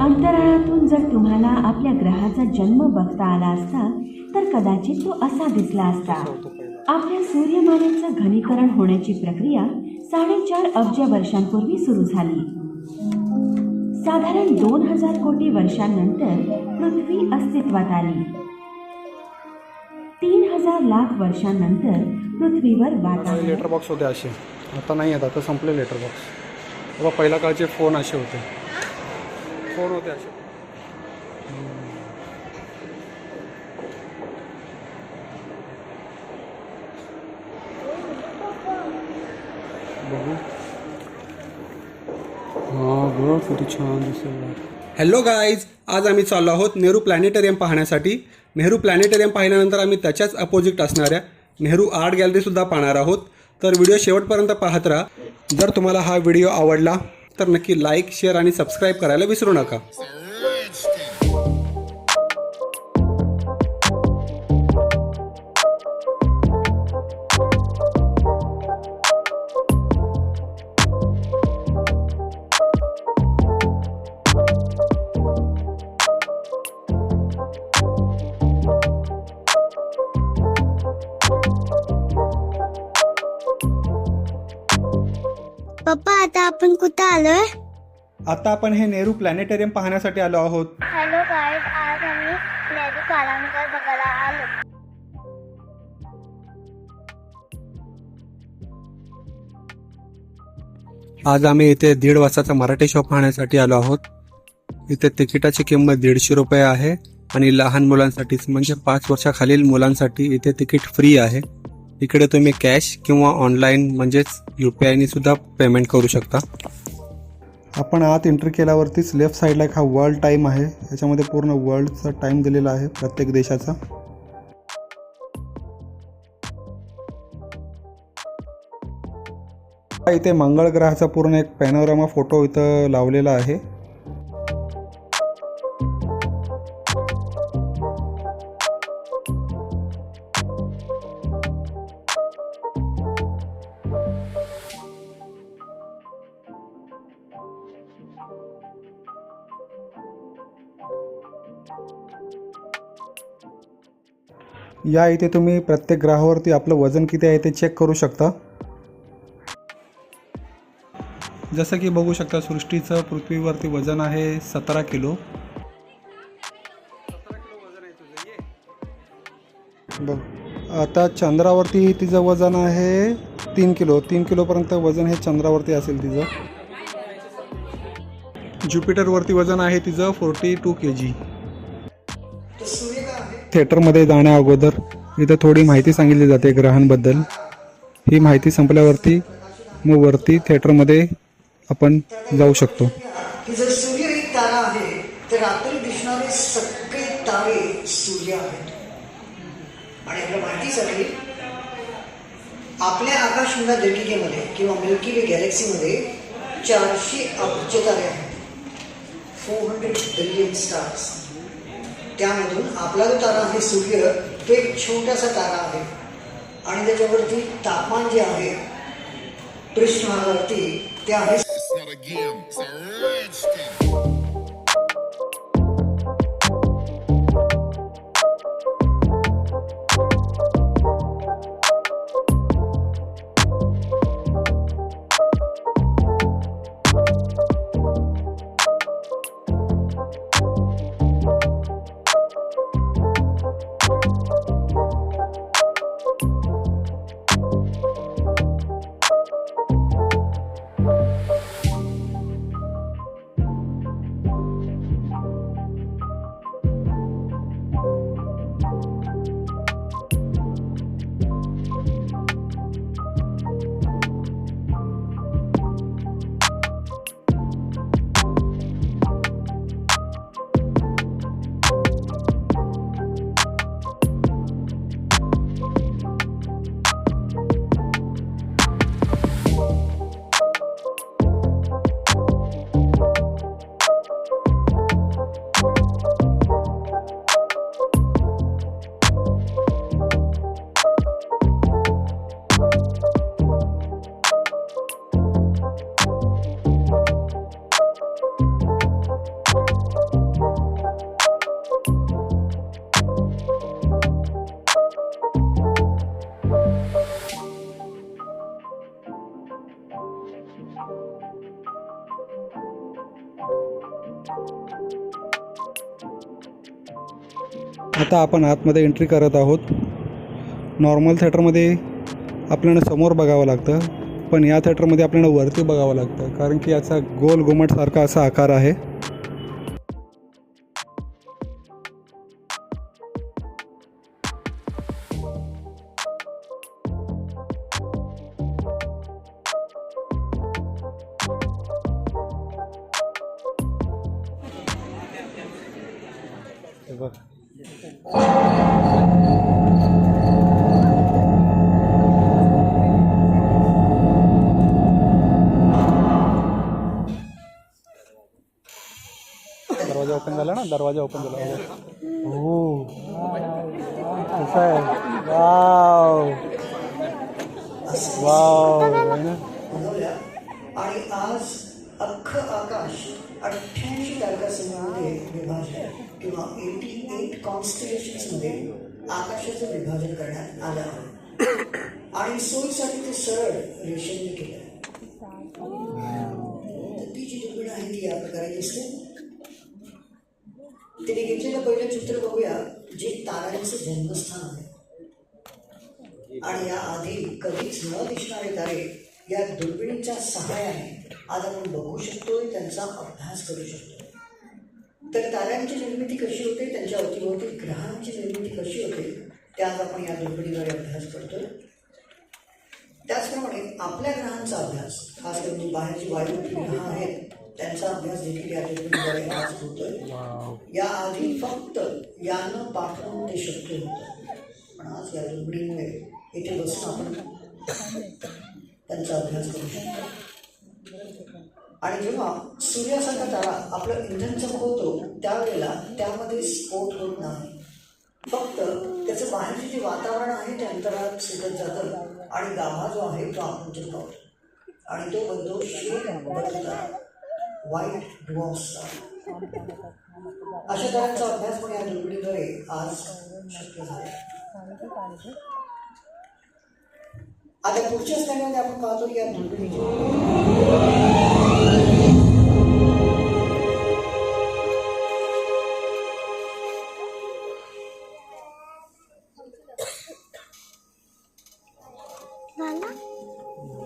अंतराळातून जर तुम्हाला आपल्या ग्रहाचा जन्म बघता आला असता तर कदाचित तो असा दिसला असता. आपल्या सूर्यमालेचं घनीकरण होण्याची प्रक्रिया साडेचार अब्ज वर्षांपूर्वी सुरू झाली. साधारण दोन हजार कोटी वर्षांनंतर पृथ्वी अस्तित्वात आली. तीन हजार लाख वर्षांनंतर पृथ्वीवर वातावरण. लेटर बॉक्स होते असे. आता नाही आता संपले लेटर बॉक्स तेव्हा पहिल्या काळचे फोन असे होते. फोन होते असे? बघू. हां बघ किती छान दिसेल. हॅलो गाईज आज आम्ही चाललो आहोत नेहरू प्लॅनेटरियम पाहण्यासाठी. नेहरू प्लॅनेटरियम पाहिल्यानंतर आम्ही त्याच्याच अपोजिट असणाऱ्या नेहरू आर्ट गॅलरीसुद्धा पाहणार आहोत. तर व्हिडिओ शेवटपर्यंत पाहत राहा. जर तुम्हाला हा व्हिडिओ आवडला तर नक्की लाईक शेअर आणि सबस्क्राईब करायला विसरू नका. आता आपण हे नेहरू प्लॅनेटरियम पाहण्यासाठी आलो आहोत. हॅलो गाईड आज आम्ही नेहरू कालांतर बघायला आलो. आज आम्ही इथे दीड वाजताचा मराठी शो पाहण्यासाठी आलो आहोत. इथे तिकिटाची किंमत दीडशे रुपये आहे आणि लहान मुलांसाठीच म्हणजे पाच वर्षाखालील मुलांसाठी इथे तिकीट फ्री आहे. इकडे तुम्ही कॅश किंवा ऑनलाईन म्हणजेच यू पी आयने सुद्धा पेमेंट करू शकता. आपण आत एंट्री केल्यावरतीच लेफ्ट साईडला एक हा वर्ल्ड टाईम आहे. याच्यामध्ये पूर्ण वर्ल्डचा टाईम दिलेला आहे प्रत्येक देशाचा. इथे मंगळ ग्रहाचा पूर्ण एक पॅनोरामा फोटो इथं लावलेला आहे. या इथे तुम्ही प्रत्येक ग्रहावरती आपलं वजन किती आहे ते चेक करू शकता. जसं की बघू शकता सृष्टीचं पृथ्वीवरती वजन आहे सतरा किलो. बघ आता चंद्रावरती तिचं वजन आहे तीन किलो. तीन किलोपर्यंत वजन हे चंद्रावरती असेल तिचं. ज्युपिटरवरती वजन आहे तिचं फोर्टी टू के जी थिएटरमध्ये जाण्या अगोदर इथं थोडी माहिती सांगितली जाते ग्रहांबद्दल. ही माहिती संपल्यावरती मग वरती थिएटरमध्ये आपण जाऊ शकतो. जर सूर्य एक तारा आहे तर रात्री दिसणारे सगळे तारे सूर्य आहेत. आणि आपल्या माहितीसाठी आपल्या आकाशगंगा दीर्घिकेमध्ये किंवा मिल्की वे गॅलेक्सीमध्ये चारशे अब्ज तारे आहेत. Four hundred billion stars. त्यामधून आपला जो तारा आहे सूर्य तो एक छोटासा तारा आहे. आणि त्याच्यावरती तापमान जे आहे पृष्ठभागावरती ते आहे आता आपण आतमध्ये एंट्री करत आहोत. नॉर्मल थेटरमध्ये आपल्याला समोर बघावं लागतं पण या थेटरमध्ये आपल्याला वरती बघावं लागतं कारण की याचा गोल घुमटसारखा असा आकार आहे. दरवाज़ा ओपन हो आहे वाव वाव आहे ना? आणि आज अख्खं आकाश अठ्ठ्याऐंशी विभाजन किंवा एटी एट कॉन्स्टिट्युशन्समध्ये आकाशाचं विभाजन करण्यात आलं आहे आणि सोयीसाठी ते सरळ रेषेने केलं ती जी दुर्बीण आहे ती या प्रकारे दिसते तिने घेतलेलं पहिलं चित्र बघूया जे ताऱ्यांचं जन्मस्थान आहे. आणि या आधी कधीच न दिसणारे तारे या दुर्बिणीच्या सहाय्याने आज आपण बघू शकतोय त्यांचा अभ्यास करू शकतो तर ताऱ्यांची निर्मिती कशी होते त्यांच्या अवतीभोवती ग्रहांची निर्मिती कशी होते ते आज आपण या दुर्बिणीद्वारे अभ्यास करतोय. त्याचप्रमाणे आपल्या ग्रहांचा अभ्यास खास करून बाहेरची वायू ग्रह आहेत त्यांचा अभ्यास देखील या दुर्बिणीद्वारे आज होतोय. या आधी फक्त यानं पाठवून ते शक्य होतं. पण आज या दुर्बिणीमुळे इथे बसून आपण त्यांचा अभ्यास करू शकतो. आणि जेव्हा सूर्यासारखा तारा आपलं इंधन चमकवतो त्यावेळेला त्यामध्ये स्फोट होत नाही. फक्त त्याचं बाहेरचे जे वातावरण आहे ते अंतराळात सुटत जातं आणि गाभा जो आहे तो आपण चमकावतो आणि तो बनतो शेक बदलता वाईट अशा तऱ्हेचा अभ्यास पण या दुर्बिणीद्वारे आज शक्य झाला आता पुढच्या स्थानामध्ये आपण पाहतो की या दुर्बिणीची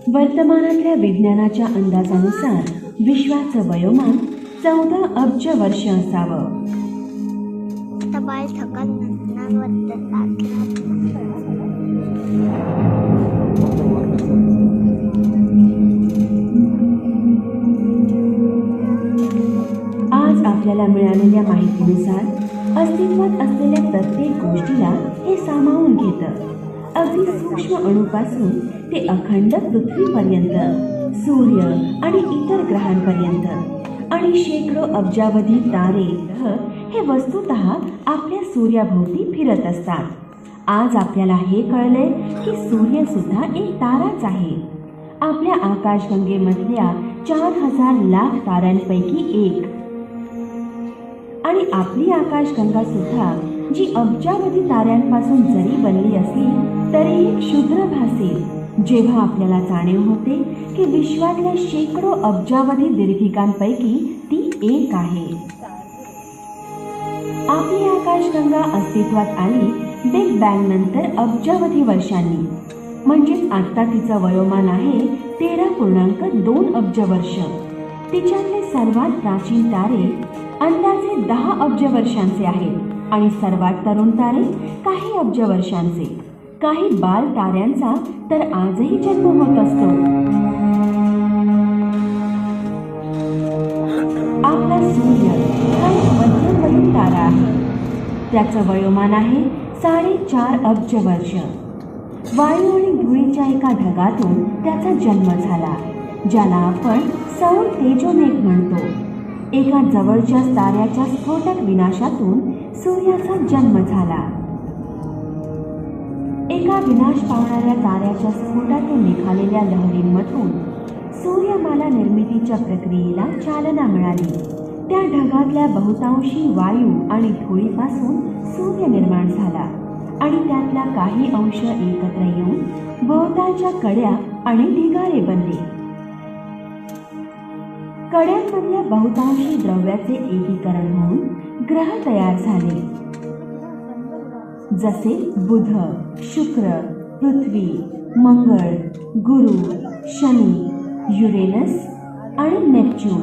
वर्तमानातल्या विज्ञानाच्या अंदाजानुसार विश्वाचं वयोमान चौदा अब्ज वर्ष असावं. बाळ थकत आज आपल्याला मिळालेल्या माहितीनुसार अस्तित्वात असलेल्या प्रत्येक गोष्टीला हे सामावून घेतं. अगदी सूक्ष्म अणूपासून ते अखंड पृथ्वीपर्यंत. सूर्य आणि इतर ग्रहांपर्यंत. आणि शेकडो अब्जावधी तारे ग्रह हे वस्तुत आपल्या सूर्याभोवती फिरत असतात. आज आपल्याला हे कळलंय की सूर्य सुद्धा एक ताराच आहे. आपल्या आकाशगंगेमधल्या चार हजार लाख ताऱ्यांपैकी एक. आणि आपली आकाशगंगा सुद्धा जी अब्जावधी ताऱ्यांपासून जरी बनली असली तरीही क्षुद्र भासेल. जेव्हा आपल्याला जाणीव होते की विश्वातल्या शेकडो अब्जावधी दीर्घिकांपैकी ती एक आहे. आपली आकाशगंगा अस्तित्वात आली बिग बँग नंतर अब्जावधी वर्षांनी. म्हणजेच आता तिचं वयोमान आहे तेरा पूर्णांक दोन अब्ज वर्ष तिच्यातले सर्वात प्राचीन तारे अंदाजे दहा अब्ज वर्षांचे आहेत आणि सर्वात तरुण तारे काही अब्ज वर्षांचे काही बाल ताऱ्यांचा तर आजही जन्म होत असतो. आपला सूर्य हा एक मध्यमवयीन तारा आहे. त्याचं वयोमान आहे साडेचार अब्ज वर्ष वायू आणि धुळीच्या एका ढगातून त्याचा जन्म झाला ज्याला आपण सौर तेजोमेघ म्हणतो. एका जवळच्या ताऱ्याच्या स्फोटक विनाशातून सूर्याचा जन्म झाला. एका विनाश पावणाऱ्या ताऱ्याच्या स्फोटातून निघालेल्या लहरींमधून सूर्यमाला निर्मितीच्या प्रक्रियेला चालना मिळाली. त्या ढगातल्या बहुतांशी वायू आणि धुळीपासून सूर्य निर्माण झाला आणि त्यातला काही अंश एकत्र येऊन भोवतालच्या कड्या आणि ढिगारे बनले. कड्यांमधल्या बहुतांशी द्रव्याचे एकीकरण होऊन ग्रह तयार झाले. जसे बुध शुक्र पृथ्वी मंगळ गुरु शनी युरेनस आणि नेपच्यून.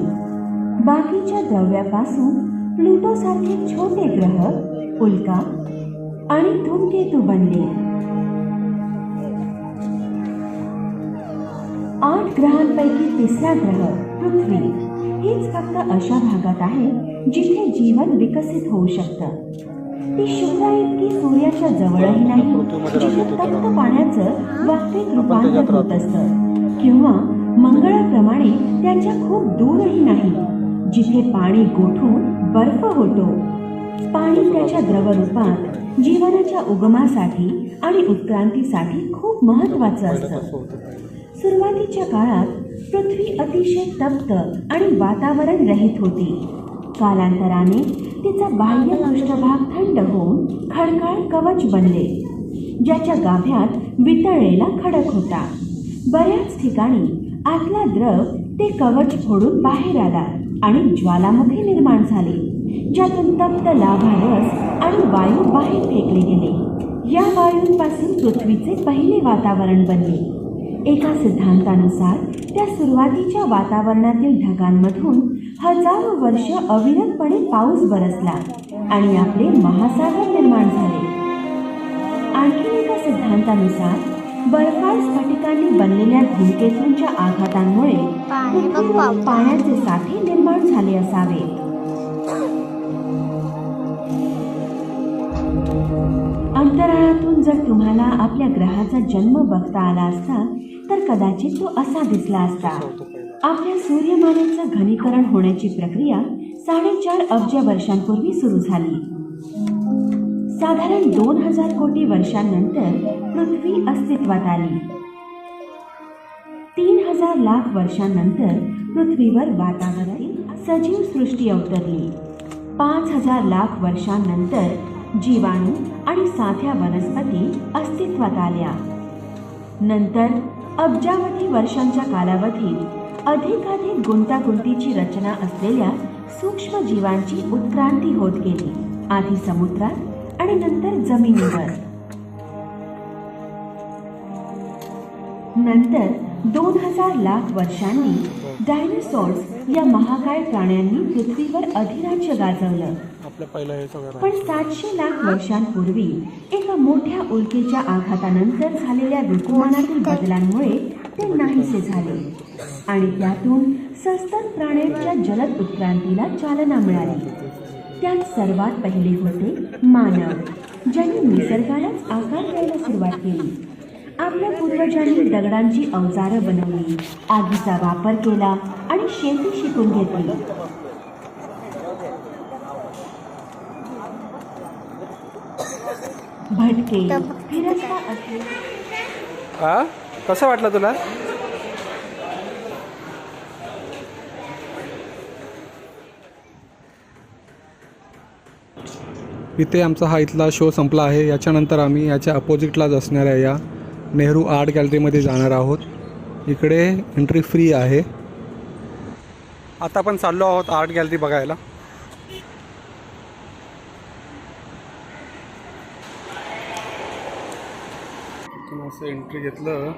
बाकीच्या द्रव्यापासून प्लुटो सारखे छोटे ग्रह उल्का आणि धूमकेतू बनले. आठ ग्रहांपैकी तिसरा ग्रह पृथ्वी हीच फक्त अशा भागात आहे जिथे जीवन विकसित होऊ शकतं. ती शुक्रा इतकी सूर्याच्या जवळही नाही. जिथे तप्त पाण्याचं वास्तविक रूपांतर होत असतं. किंवा मंगळाप्रमाणे त्याच्या खूप दूरही नाही. जिथे पाणी गोठून बर्फ होतो पाणी त्याच्या द्रवरूपात जीवनाच्या उगमासाठी आणि उत्क्रांतीसाठी खूप महत्वाचं असतं. सुरुवातीच्या काळात पृथ्वी अतिशय तप्त आणि वातावरण रहित होती. कालांतराने तिचा बाह्य पृष्ठभाग थंड होऊन खडकाळ कवच बनले. ज्याच्या गाभ्यात वितळलेला खडक होता. बऱ्याच ठिकाणी आतला द्रव ते कवच फोडून बाहेर आला आणि ज्वालामुखी निर्माण झाले ज्यातून तप्त लाभारस आणि वायू बाहेर फेकले गेले. या वायूंपासून पृथ्वीचे पहिले वातावरण बनले. एका सिद्धांतानुसार त्या सुरुवातीच्या वातावरणातील ढगांमधून हजारो वर्ष अविरतपणे पाऊस बरसला आणि आपले महासागर निर्माण झाले आणखी एका सिद्धांतानुसार बर्फाळ स्फटिकांनी बनलेल्या धूमकेतूंच्या आघातांमुळे. पाण्याचे साठे निर्माण झाले असावे अंतराळातून जर तुम्हाला आपल्या ग्रहाचा जन्म बघता आला असता तर कदाचित तो असा दिसला असता. आपल्या सूर्यमालेचं घनीकरण होण्याची प्रक्रिया साडेचार अब्ज वर्षांपूर्वी सुरू झाली. साधारण दोन हजार कोटी वर्षांनंतर पृथ्वी अस्तित्वात आली. तीन हजार लाख वर्षांनंतर पृथ्वीवर वातावरण सजीव सृष्टी अवतरली. पाच हजार लाख वर्षांनंतर जीवाणू आणि साध्या वनस्पती अस्तित्वात आल्या. नंतर अब्जावधी वर्षांच्या कालावधीत अधिकाधिक गुंतागुंतीची रचना असलेल्या सूक्ष्म जीवांची उत्क्रांती होत गेली आधी समुद्रात आणि नंतर जमिनीवर. नंतर दोन हजार लाख वर्षांनी डायनासॉर्स या महाकाय प्राण्यांनी पृथ्वीवर अधिराज्य गाजवलं. आपल्या पहिलं हे सगळं पण सातशे लाख वर्षांपूर्वी एका मोठ्या उल्केच्या आघातानंतर झालेल्या ऋतुमानातील बदलांमुळे ते नाहीसे झाले. आणि त्यातून सस्तन प्राण्यांच्या जलद उत्क्रांतीला चालना मिळाली. त्यात सर्वात पहिले होते मानव ज्यांनी निसर्गालाच आकार द्यायला सुरुवात केली. आपल्या पूर्वजांनी दगडांची अवजारं बनवली आगीचा वापर केला आणि शेती शिकून घेतली. भटके फिरस्ता असले हा? कसं वाटलं तुला? इथे आमचा हा इथला शो संपला आहे. याच्यानंतर आम्ही याच्या अपोजिटलाच असणाऱ्या या नेहरू आर्ट गॅलरीमध्ये जाणार आहोत. इकडे एंट्री फ्री आहे. आता आपण चाललो आहोत आर्ट गॅलरी बघायला. इथून असं एंट्री घेतलं.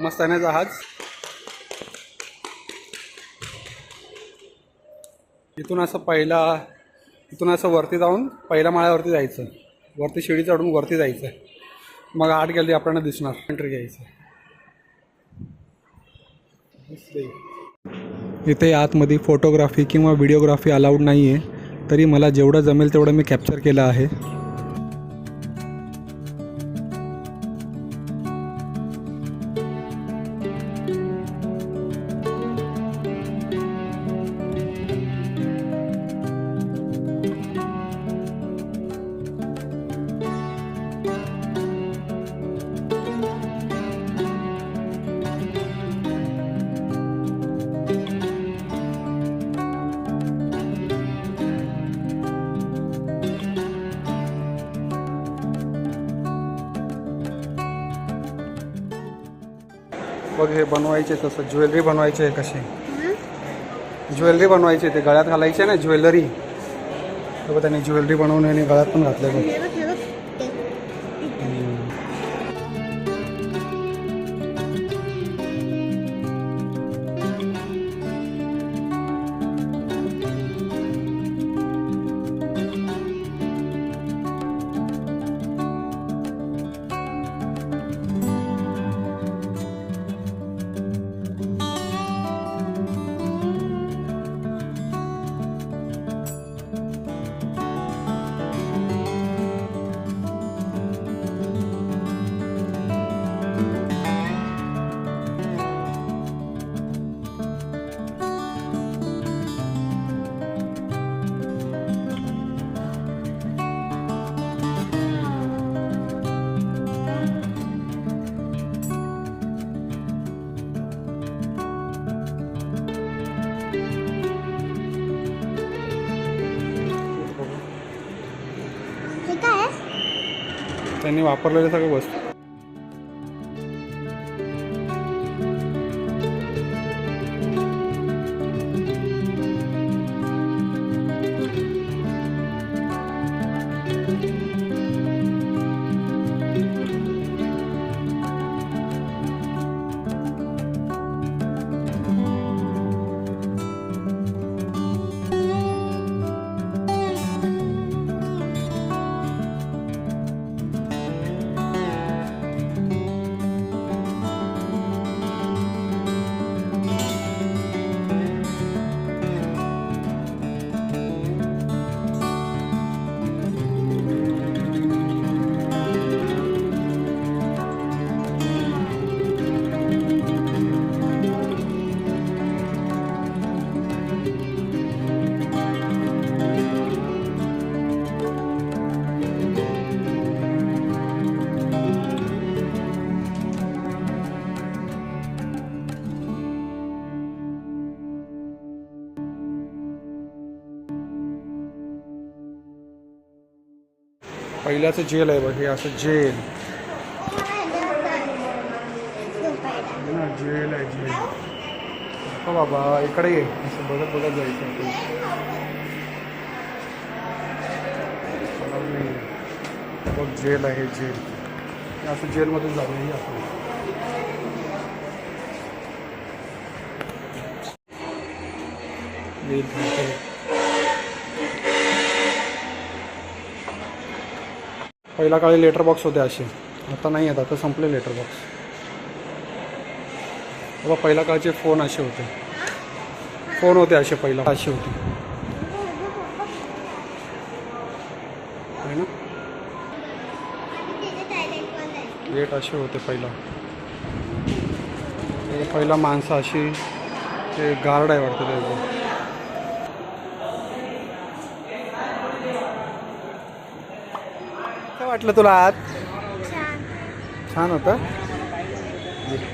मस्त आहे ना जहाज? इथून असं पहिला इथून असं वरती जाऊन पहिल्या माळ्यावरती जायचं. वरती शिडी चढून वरती जायचं. मग आठ गॅलरी आपल्याला दिसणार. एंट्री घ्यायचं. इथे आतमध्ये फोटोग्राफी किंवा व्हिडिओग्राफी अलाउड नाही आहे तरी मला जेवढं जमेल तेवढं मी कॅप्चर केलं आहे. वगैरे बनवायचे तसं ज्वेलरी बनवायची आहे कशी. ज्वेलरी बनवायची ते गळ्यात घालायची ना ज्वेलरी. बघा त्यांनी ज्वेलरी बनवून आणि गळ्यात पण घातलं त्यांनी वापरलेल्या सगळ्या वस्तू. पहिल्याचं जेल आहे बघ हे असं जेल. ना जेल आहे जेल. हो बाबा इकडे ये. असं बघत बघत जायचं आपण. बघ जेल आहे जेल. हे असं जेलमधून जाऊया आपण. Thank you. पहिला काळी लेटर बॉक्स होते असे. आता नाही आहेत आता संपले लेटर बॉक्स. बाबा पहिला काळचे फोन असे होते. फोन होते असे पहिला. असे होते. है ना? गेट असे होते पहिला. पहिला माणसं अशी ते गार्ड आहे वाटतं त्याचं. वाटलं तुला आत छान. छान होतं?